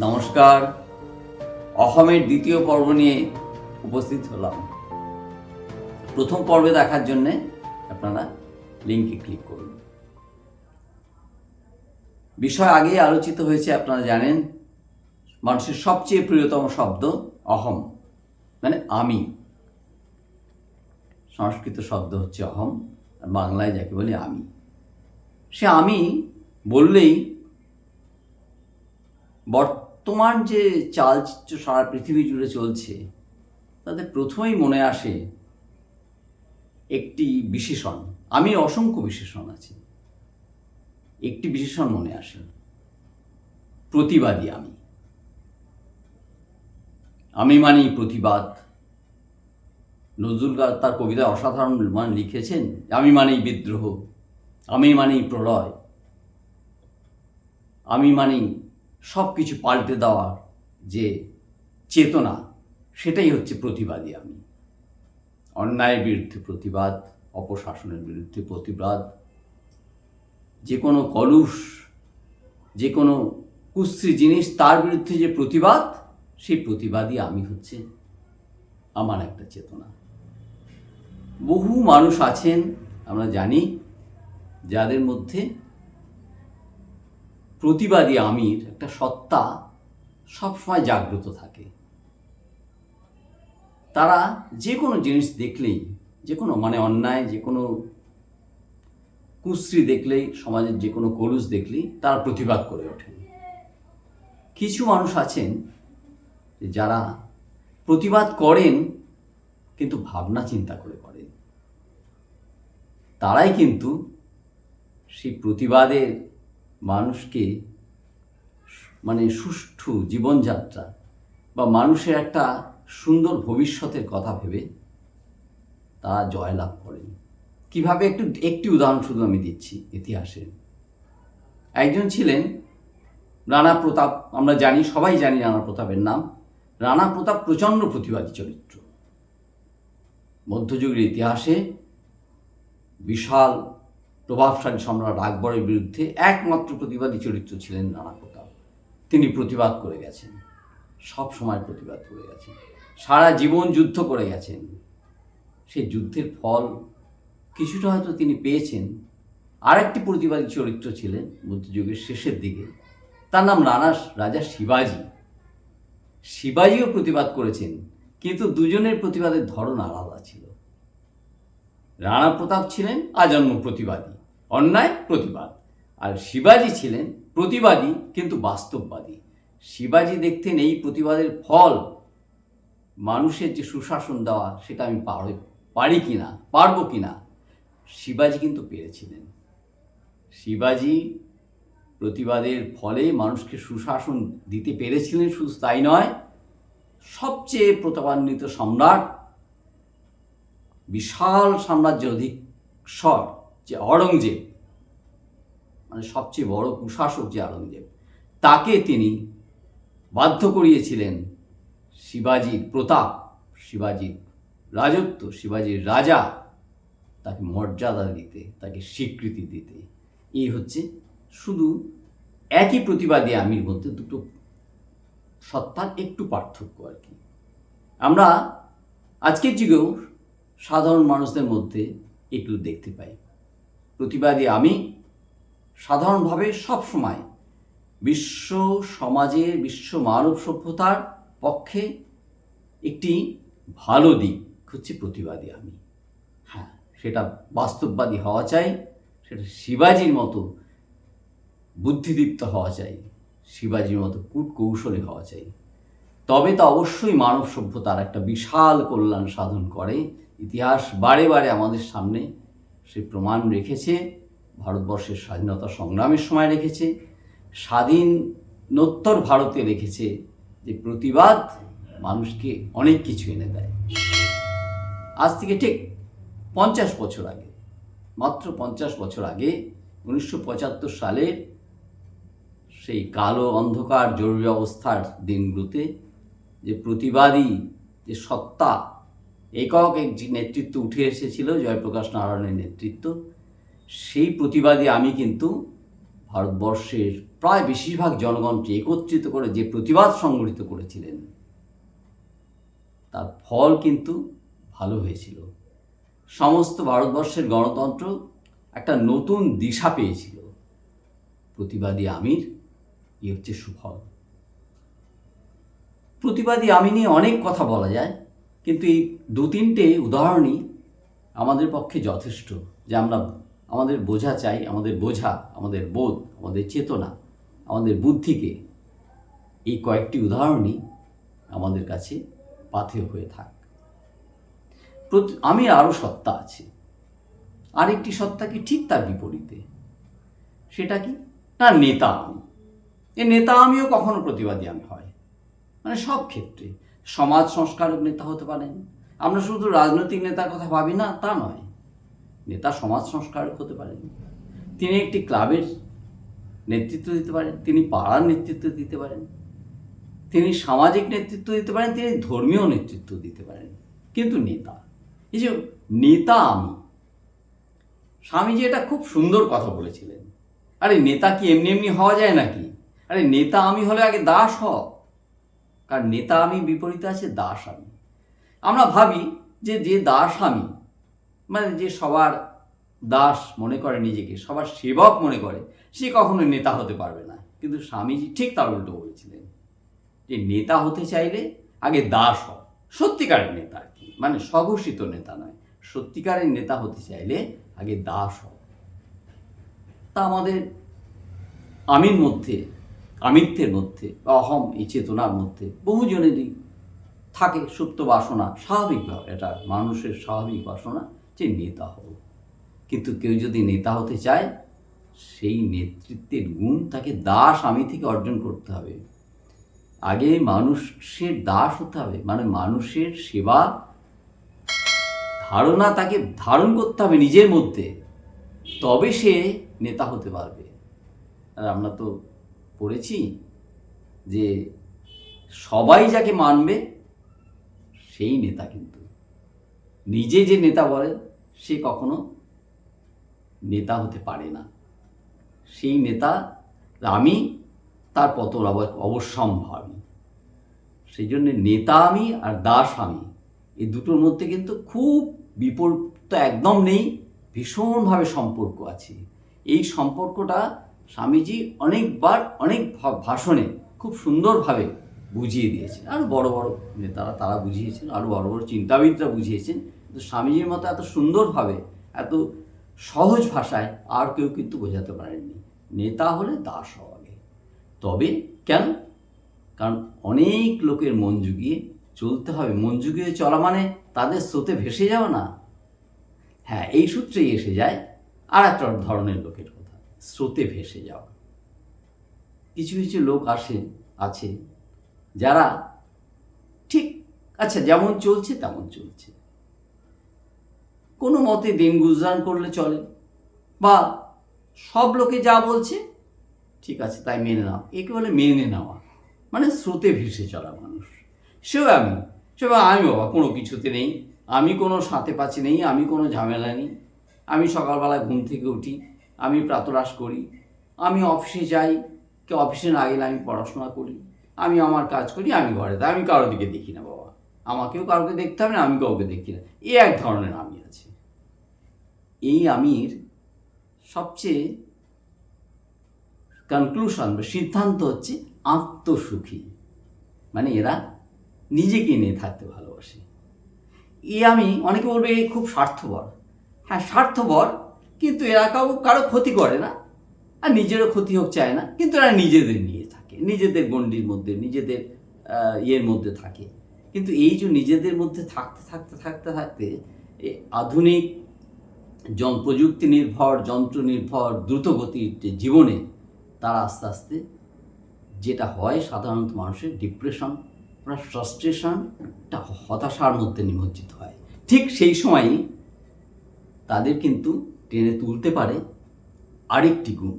নমস্কার। অহমের দ্বিতীয় পর্ব নিয়ে উপস্থিত হলাম। প্রথম পর্বে দেখার জন্যে আপনারা লিঙ্কে ক্লিক করুন। বিষয় আগেই আলোচিত হয়েছে, আপনারা জানেন, মানুষের সবচেয়ে প্রিয়তম শব্দ অহম মানে আমি। সংস্কৃত শব্দ হচ্ছে অহম, আর বাংলায় যাকে বলি আমি। সে আমি বললেই বর্তমান যে চালচিত্র সারা পৃথিবী জুড়ে চলছে তাদের প্রথমেই মনে আসে একটি বিশেষণ। আমি অসংখ্য বিশেষণ আছি। একটি বিশেষণ মনে আসে। প্রতিবাদী আমি। আমি মানি প্রতিবাদ। নজরুল তার কবিতায় অসাধারণ মান লিখেছেন, আমি মানেই বিদ্রোহ, আমি মানেই প্রলয়, আমি মানেই সব কিছু পাল্টে দেওয়ার যে চেতনা, সেটাই হচ্ছে প্রতিবাদী আমি। অন্যায়ের বিরুদ্ধে প্রতিবাদ, অপশাসনের বিরুদ্ধে প্রতিবাদ। যে কোনো কলুষ, যে কোনো কুশ্রী জিনিস তার বিরুদ্ধে যে প্রতিবাদ, সেই প্রতিবাদী আমি হচ্ছে আমার একটা চেতনা। বহু মানুষ আছেন, আমরা জানি, যাদের মধ্যে প্রতিবাদী আমির, একটা সত্তা সবসময় জাগ্রত থাকে। তারা যে কোনো জিনিস দেখলেই যে কোনো মানে অন্যায় যে কোনো কুশ্রী দেখলেই, সমাজের যে কোনো কলুষ দেখলেই তারা প্রতিবাদ করে ওঠেন। কিছু মানুষ আছেন যারা প্রতিবাদ করেন, কিন্তু ভাবনা চিন্তা করে করেন। তারাই কিন্তু সেই প্রতিবাদের মানুষকে মানে সুষ্ঠু জীবনযাত্রা বা মানুষের একটা সুন্দর ভবিষ্যতের কথা ভেবে তারা জয়লাভ করেন। কীভাবে একটু, একটি উদাহরণ শুধু আমি দিচ্ছি ইতিহাসে। একজন ছিলেন রানা প্রতাপ, আমরা জানি, সবাই জানি রানা প্রতাপের নাম। রানা প্রতাপ প্রচণ্ড প্রতিবাদী চরিত্র। মধ্যযুগের ইতিহাসে বিশাল প্রভাবশালী সম্রাট আকবরের বিরুদ্ধে একমাত্র প্রতিবাদী চরিত্র ছিলেন নানা প্রতাপ তিনি প্রতিবাদ করে গেছেন, সব সময় প্রতিবাদ করে গেছেন, সারা জীবন যুদ্ধ করে গেছেন। সেই যুদ্ধের ফল কিছুটা হয়তো তিনি পেয়েছেন। আরেকটি প্রতিবাদী চরিত্র ছিলেন মধ্যযুগের শেষের দিকে, তার নাম রানা রাজা শিবাজি। শিবাজিও প্রতিবাদ করেছেন, কিন্তু দুজনের প্রতিবাদের ধরন আলাদা ছিল। রানা প্রতাপ ছিলেন আজন্ম প্রতিবাদী। অন্যায়, প্রতিবাদ। আর শিবাজি ছিলেন প্রতিবাদী, কিন্তু বাস্তববাদী। শিবাজি দেখতেন এই প্রতিবাদের ফল। মানুষের যে সুশাসন দেওয়া, সেটা আমি পারি কি না পারব কি না শিবাজি কিন্তু পেরেছিলেন। শিবাজি প্রতিবাদের ফলে মানুষকে সুশাসন দিতে পেরেছিলেন, শুধু তাই নয়, সবচেয়ে প্রতাপান্বিত সম্রাট, বিশাল সাম্রাজ্যের অধিকস্বর যে অরঙ্গজেব মানে সবচেয়ে বড় কুশাসক যে আওরঙ্গজেব তাকে তিনি বাধ্য করিয়েছিলেন শিবাজির প্রতাপ, শিবাজির রাজত্ব, শিবাজির রাজা তাকে মর্যাদা দিতে, তাকে স্বীকৃতি দিতে। এই হচ্ছে শুধু একই প্রতিবাদী আমির মধ্যে দুটো সত্তার একটু পার্থক্য আর কি। আমরা আজকের যুগেও সাধারণ মানুষদের মধ্যে একটু দেখতে পাই। প্রতিবাদী আমি সাধারণভাবে সব সময় বিশ্ব সমাজের বিশ্ব মানব সভ্যতার পক্ষে একটি ভালো দিক হচ্ছে প্রতিবাদী আমি। হ্যাঁ সেটা বাস্তববাদী হওয়া চাই, সেটা শিবাজির মতো বুদ্ধিদীপ্ত হওয়া চাই, শিবাজির মতো কূট কৌশলী হওয়া চাই। তবে তো অবশ্যই মানব সভ্যতার একটা বিশাল কল্যাণ সাধন করে। ইতিহাস বারে বারে আমাদের সামনে সে প্রমাণ রেখেছে, ভারতবর্ষের স্বাধীনতা সংগ্রামের সময় রেখেছে, স্বাধীনোত্তর ভারতে রেখেছে যে প্রতিবাদ মানুষকে অনেক কিছু এনে দেয়। আজ থেকে ঠিক পঞ্চাশ বছর আগে, মাত্র পঞ্চাশ বছর আগে, উনিশশো পঁচাত্তর সালের সেই কালো অন্ধকার জরুরি অবস্থার দিনগুলোতে যে প্রতিবাদী যে সত্তা একক এক নেতৃত্ব উঠে এসেছিল, জয়প্রকাশ নারায়ণের নেতৃত্ব। সেই প্রতিবাদী আমি কিন্তু ভারতবর্ষের প্রায় বেশিরভাগ জনগণকে একত্রিত করে যে প্রতিবাদ সংগঠিত করেছিলেন, তার ফল কিন্তু ভালো হয়েছিল। সমস্ত ভারতবর্ষের গণতন্ত্র একটা নতুন দিশা পেয়েছিল। প্রতিবাদী আমির এ হচ্ছে সুফল। প্রতিবাদী আমি নিয়ে অনেক কথা বলা যায়। কিন্তু এই দু তিনটে উদাহরণই আমাদের পক্ষে যথেষ্ট যে আমরা আমাদের বোঝা চাই, আমাদের বোঝা, আমাদের বোধ, আমাদের চেতনা, আমাদের বুদ্ধিকে এই কয়েকটি উদাহরণই আমাদের কাছে পাথেয় হয়ে থাক। আমি আরও সত্তা আছে। আরেকটি সত্তা কি ঠিক তার বিপরীতে? সেটা কি? না, নেতা আমি। এ নেতা আমিও কখনো প্রতিবাদী আমি হয়। মানে সব ক্ষেত্রে। সমাজ সংস্কারক নেতা হতে পারেন। আমরা শুধু রাজনৈতিক নেতার কথা ভাবি না, তা নয়। নেতা সমাজ সংস্কারক হতে পারেন। তিনি একটি ক্লাবের নেতৃত্ব দিতে পারেন, তিনি পাড়ার নেতৃত্ব দিতে পারেন। তিনি সামাজিক নেতৃত্ব দিতে পারেন, তিনি ধর্মীয় নেতৃত্ব দিতে পারেন। কিন্তু নেতা, এই যে নেতা আমি স্বামীজি এটা খুব সুন্দর কথা বলেছিলেন। আরে নেতা কি এমনি এমনি হওয়া যায় নাকি? আরে নেতা আমি হলে আগে দাস হ কারণ নেতা আমি, বিপরীতে আছে দাস আমি। আমরা ভাবি যে যে দাস আমি মানে যে সবার দাস মনে করে নিজেকে, সবার সেবক মনে করে, সে কখনো নেতা হতে পারবে না। কিন্তু স্বামীজি ঠিক তার উল্টো বলেছিলেন যে, নেতা হতে চাইলে আগে দাস হ সত্যিকারের নেতা আর কি মানে স্বঘোষিত নেতা নয়। সত্যিকারের নেতা হতে চাইলে আগে দাস হ তা আমাদের আমির মধ্যে আমিত্বের মধ্যে বা অহম এই চেতনার মধ্যে বহুজনেরই থাকে সুপ্ত বাসনা স্বাভাবিকভাবে এটা মানুষের স্বাভাবিক বাসনা যে নেতা হব। কিন্তু কেউ যদি নেতা হতে চায়, সেই নেতৃত্বের গুণ তাকে দাস আমি থেকে অর্জন করতে হবে। আগে মানুষের দাস হতে হবে মানে মানুষের সেবা ধারণা তাকে ধারণ করতে হবে নিজের মধ্যে। তবে সে নেতা হতে পারবে। আর আমরা তো পড়েছি যে সবাই যাকে মানবে, সেই নেতা কিন্তু। নিজে যে নেতা বলে সে কখনো নেতা হতে পারে না। সেই নেতা, আমি, তার পতন অব- অবশ্যম্ভাবী সেই জন্য নেতা আমি আর দাস আমি, এই দুটোর মধ্যে কিন্তু খুব বিপরীত একদম নেই, ভীষণভাবে সম্পর্ক আছে। এই সম্পর্কটা স্বামীজি অনেকবার অনেক ভাষণে খুব সুন্দরভাবে বুঝিয়ে দিয়েছেন। আরও বড় বড় নেতারা তারা বুঝিয়েছেন আরও বড় বড় চিন্তাবিদরা বুঝিয়েছেন। কিন্তু স্বামীজির মতো এত সুন্দরভাবে, এত সহজ ভাষায় আর কেউ কিন্তু বোঝাতে পারেননি। নেতা হলে দাস আগে তবে কেন? কারণ অনেক লোকের মন জুগিয়ে চলতে হবে। মন জুগিয়ে চলা মানে তাদের স্রোতে ভেসে যাওয়া না। হ্যাঁ এই সূত্রেই এসে যায় আর একটা ধরনের লোকের স্রোতে ভেসে যাওয়া কিছু কিছু লোক আসে, আছে, যারা ঠিক আচ্ছা যেমন চলছে তেমন চলছে। কোনো মতে দিন গুজরান করলে চলে বা সব লোকে যা বলছে, ঠিক আছে, তাই মেনে নাও। একে বলে মেনে নেওয়া। মানে স্রোতে ভেসে চলা মানুষ। সেও আমি সেও আমি বাবা, কোনো কিছুতে নেই। আমি কোনো সাথে পাচ্ছি নেই, আমি কোনো ঝামেলা নেই। আমি সকালবেলা ঘুম থেকে উঠি আমি প্রাতরাশ করি। আমি অফিসে যাই, কে অফিসে না গেলে আমি পড়াশোনা করি। আমি আমার কাজ করি, আমি ঘরে তাই আমি কারোর দিকে দেখি না, বাবা। আমাকেও কাউকে দেখতে হবে না, আমি কাউকে দেখি না। এই এক ধরনের আমি আছে। এই আমির সবচেয়ে কনক্লুশন বা সিদ্ধান্ত হচ্ছে আত্মসুখী। মানে এরা নিজেকে নিয়ে থাকতে ভালোবাসে। এ আমি, অনেকে বলবে, এ খুব স্বার্থপর। হ্যাঁ স্বার্থপর কিন্তু এরা কাউ, কারও ক্ষতি করে না। আর নিজেরও ক্ষতি হোক, চায় না। কিন্তু এরা নিজেদের নিয়ে থাকে। নিজেদের গণ্ডির মধ্যে, নিজেদের ইয়ের মধ্যে থাকে। কিন্তু এই যে নিজেদের মধ্যে থাকতে থাকতে থাকতে থাকতে আধুনিক যন, প্রযুক্তি নির্ভর, যন্ত্র নির্ভর, দ্রুতগতির যে জীবনে তারা আস্তে আস্তে যেটা হয় সাধারণত মানুষের ডিপ্রেশন ফ্রাস্ট্রেশন একটা হতাশার মধ্যে নিমজ্জিত হয়। ঠিক সেই সময়ই তাদের কিন্তু টেনে তুলতে পারে আরেকটি গুণ।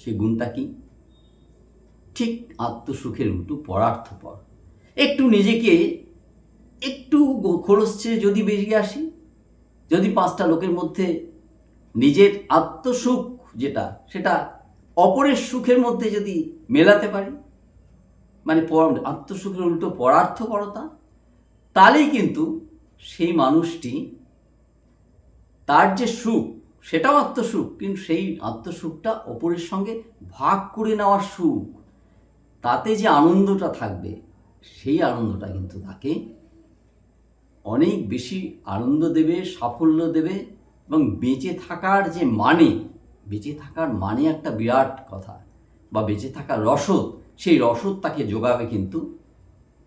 সে গুণটা কি? ঠিক আত্মসুখের উল্টো পরার্থপর। একটু নিজেকে একটু খরচ ছেড়ে যদি বেরিয়ে আসি, যদি পাঁচটা লোকের মধ্যে নিজের আত্মসুখ যেটা, সেটা অপরের সুখের মধ্যে যদি মেলাতে পারি মানে আত্মসুখের উল্টো পরার্থপরতা, তাহলেই কিন্তু সেই মানুষটি তার যে সুখ সেটাও আত্মসুখ, কিন্তু সেই আত্মসুখটা অপরের সঙ্গে ভাগ করে নেওয়ার সুখ, তাতে যে আনন্দটা থাকবে, সেই আনন্দটা কিন্তু তাকে অনেক বেশি আনন্দ দেবে, সাফল্য দেবে এবং বেঁচে থাকার যে মানে বেঁচে থাকার মানে একটা বিরাট কথা বা বেঁচে থাকার রসদ, সেই রসদ তাকে যোগাবে কিন্তু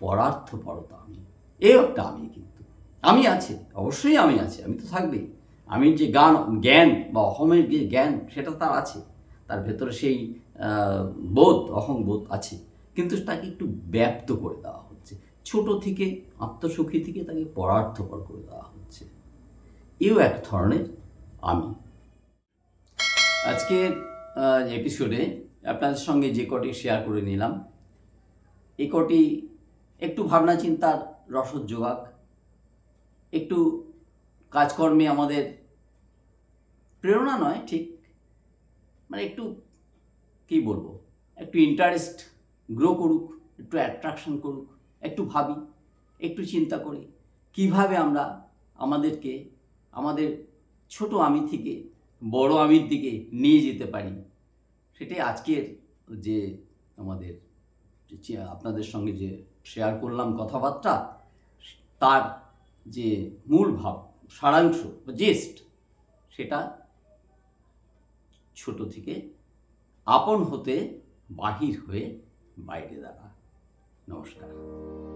পরার্থপরতা আমি এও একটা আমি কিন্তু, আমি আছে, অবশ্যই আমি আছে, আমি তো থাকবেই। আমি যে গান, জ্ঞান বা অহমের যে জ্ঞান, সেটা তার আছে। তার ভেতরে সেই বোধ, অহং বোধ আছে। কিন্তু তাকে একটু ব্যক্ত করে দেওয়া হচ্ছে। ছোট থেকে, আত্মসুখী থেকে তাকে পরার্থপর করে দেওয়া হচ্ছে। এও এক ধরনের আমি। আজকের এপিসোডে আপনাদের সঙ্গে যে কটি শেয়ার করে নিলাম, এ কটি একটু ভাবনা চিন্তার রসদ যোগাক, একটু কাজকর্মে আমাদের প্রেরণা নয়, ঠিক? মানে একটু, কি বলব? একটু ইন্টারেস্ট গ্রো করুক, একটু অ্যাট্রাকশন করুক, একটু ভাবি, একটু চিন্তা করি, কীভাবে আমরা আমাদেরকে, আমাদের ছোট আমি থেকে বড় আমির দিকে নিয়ে যেতে পারি? সেটাই আজকের যে আমাদের আপনাদের সঙ্গে যে শেয়ার করলাম কথাবার্তা, তার যে মূল ভাব সারাংশ বা জেস্ট সেটা ছোট থেকে আপন হতে বাহির হয়ে বাইরে দাঁড়া। নমস্কার।